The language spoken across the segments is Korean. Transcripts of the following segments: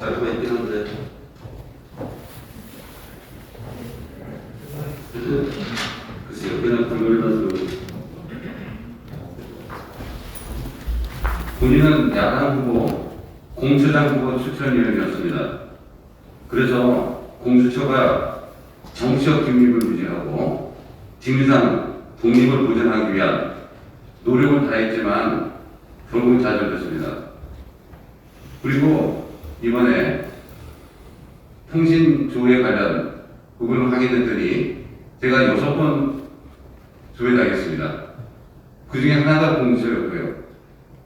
알고 있긴 한데. 글쎄요, 그냥 불문이라서. 본인은 야당 후보, 공수당 후보 추천 위원이었습니다. 그래서 공수처가 정치적 중립을 유지하고 직무상 독립을 보존하기 위한 노력을 다했지만 결국 좌절됐습니다. 그리고 이번에 통신조회 관련 부분을 확인했더니 제가 여섯 번 조회당했습니다. 그 중에 하나가 공수였고요.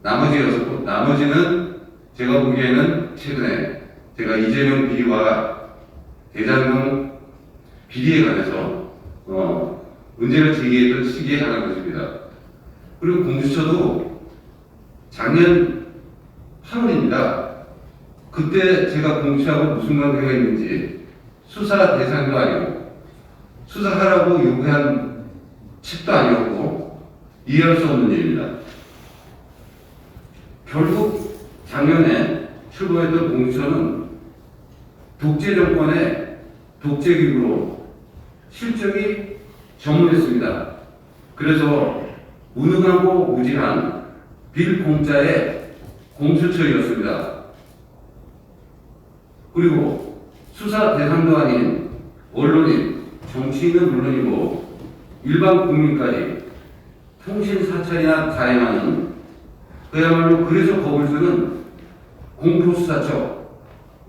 나머지 여섯 번, 나머지는 제가 보기에는 최근에 제가 이재명 비리와 대장동 비리에 관해서 어, 문제를 제기했던 시기에 하는 것입니다. 그리고 공수처도 작년 8월입니다. 그때 제가 공수하고 무슨 관계가 있는지 수사 대상도 아니고 수사하라고 요구한 책도 아니었고 이해할 수 없는 일입니다. 결국 작년에 출범했던 공수처는 독재 정권의 독재 기구로 실적이 전무했습니다. 그래서 무능하고 무지한 빌공짜의 공수처였습니다. 그리고 수사 대상도 아닌 언론인, 정치인은 물론이고 일반 국민까지 통신 사찰이나 가행하는 그야말로 그래서 겁을 주는 공포수사처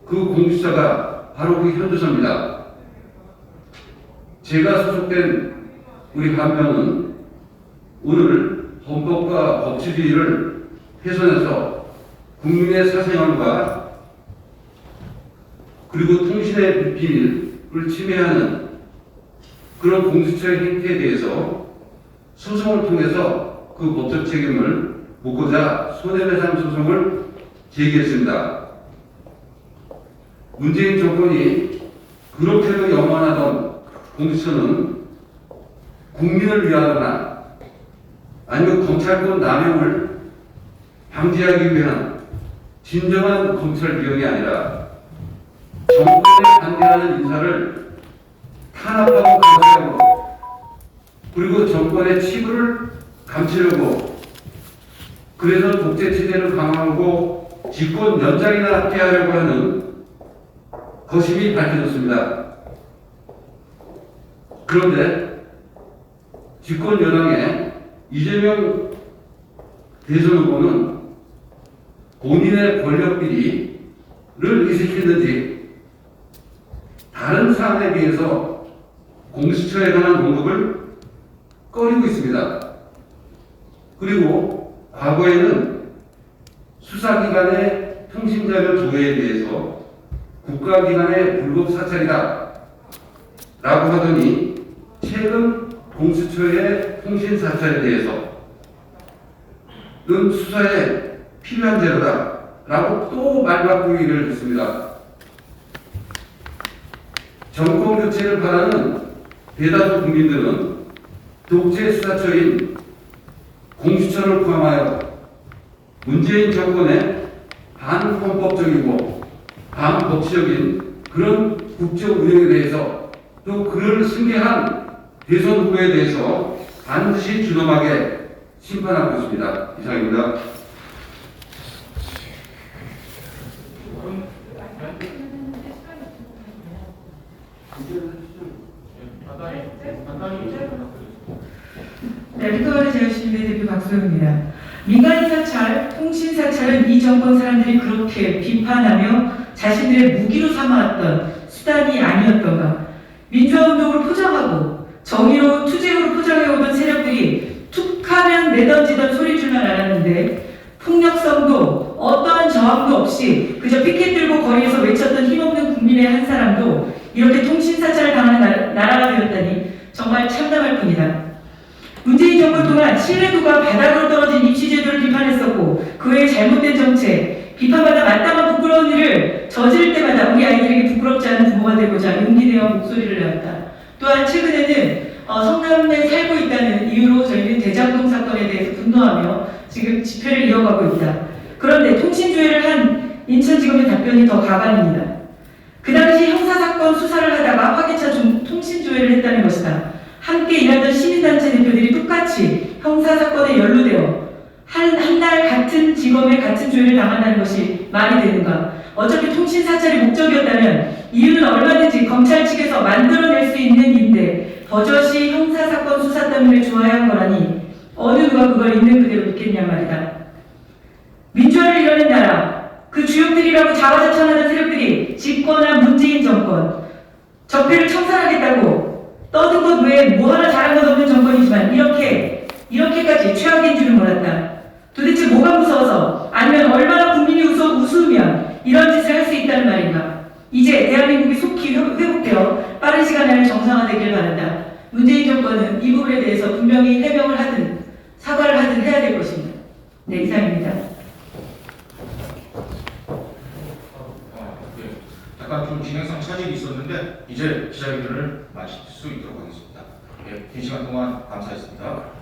그 공수처가 바로 그 현주소입니다. 제가 소속된 우리 반면은 오늘 헌법과 법치주의를 훼손해서 국민의 사생활과 그리고 통신의 비밀을 침해하는 그런 공수처의 행태에 대해서 소송을 통해서 그 법적 책임을 묻고자 손해배상 소송을 제기했습니다. 문재인 정권이 그렇게도 영원하던 공수처는 국민을 위하거나 아니면 검찰권 남용을 방지하기 위한 진정한 검찰 개혁이 아니라 반대하는 인사를 탄압하고 강제하고 그리고 정권의 치부를 감추려고 그래서 독재 체제를 강화하고 집권 연장이나 피하려고 하는 거심이 밝혀졌습니다. 그런데 집권 여당의 이재명 대선 후보는 본인의 권력 비리를 의식했는지 다른 사안에 비해서 공수처에 관한 언급을 꺼리고 있습니다. 그리고 과거에는 수사기관의 통신자료 조회에 대해서 국가기관의 불법 사찰이다 라고 하더니 최근 공수처의 통신 사찰에 대해서 은 수사에 필요한 재료다 라고 또 말바꾸기를 했습니다. 정권 교체를 바라는 대다수 국민들은 독재 수사처인 공수처를 포함하여 문재인 정권의 반헌법적이고 반법치적인 그런 국정 운영에 대해서 또 그를 승계한 대선 후보에 대해서 반드시 준엄하게 심판하고 있습니다. 이상입니다. 네, 리커버리 제휴시민의 대표 박소영입니다. 민간 사찰, 통신 사찰은 이 정권 사람들이 그렇게 비판하며 자신들의 무기로 삼아왔던 수단이 아니었던가. 민주화운동을 포장하고 정의로운 투쟁으로 포장해오던 세력들이 툭하면 내던지던 소리 줄만 알았는데 폭력성도 어떠한 저항도 없이 그저 피켓 들고 거리에서 외쳤던 힘없는 국민의 한 사람도 이렇게 통신 사찰을 당하는 나라- 나라가 되었다니 정말 참담할 뿐이다. 문재인 정부 동안 신뢰도가 바닥으로 떨어진 입시제도를 비판했었고 그의 잘못된 정책, 비판받아 마땅한 부끄러운 일을 저지를 때마다 우리 아이들에게 부끄럽지 않은 부모가 되고자 용기 내어 목소리를 내었다. 또한 최근에는 어, 성남에 살고 있다는 이유로 저희는 대장동 사건에 대해서 분노하며 지금 집회를 이어가고 있다. 그런데 통신조회를 한 인천지검의 답변이 더 가관입니다. 그 당시 형 사사건 수사를 하다가 화기차 중 통신조회를 했다는 것이다. 함께 일하던 시민단체 대표들이 똑같이 형사사건에 연루되어 한, 한 날 같은 지검에 같은 조회를 당한다는 것이 말이 되는가? 어차피 통신 사찰이 목적이었다면 이유는 얼마든지 검찰 측에서 만들어낼 수 있는 일인데 버젓이 형사사건 수사 때문에 좋아야 한 거라니 어느 누가 그걸 있는 그대로 믿겠냐 말이다. 민주화를 이뤄낸 나라, 그 주역들이라고 자화자찬하는 세력들이 집권한 문재인 정권, 적폐를 청산하겠다고 떠든 것 외에 뭐 하나 잘한 것 없는 정권이지만 이렇게 이렇게까지 최악인 줄은 몰랐다. 도대체 뭐가 무서워서 아니면 얼마나 국민이 웃어 웃으면 이런 짓을 할 수 있다는 말인가? 이제 대한민국이 속히 회- 회복되어 빠른 시간 안에 정상화되길 바란다. 문재인 정권은 이 부분에 대해서 분명히 해명을 하든 사과를 하든 해야 될 것입니다. 네 이상입니다. 어, 예. 약간 좀 진행상 차질이 있었는데 이제 기자회견을 마칠 수 있도록 하겠습니다. 예, 긴 시간 동안 감사했습니다.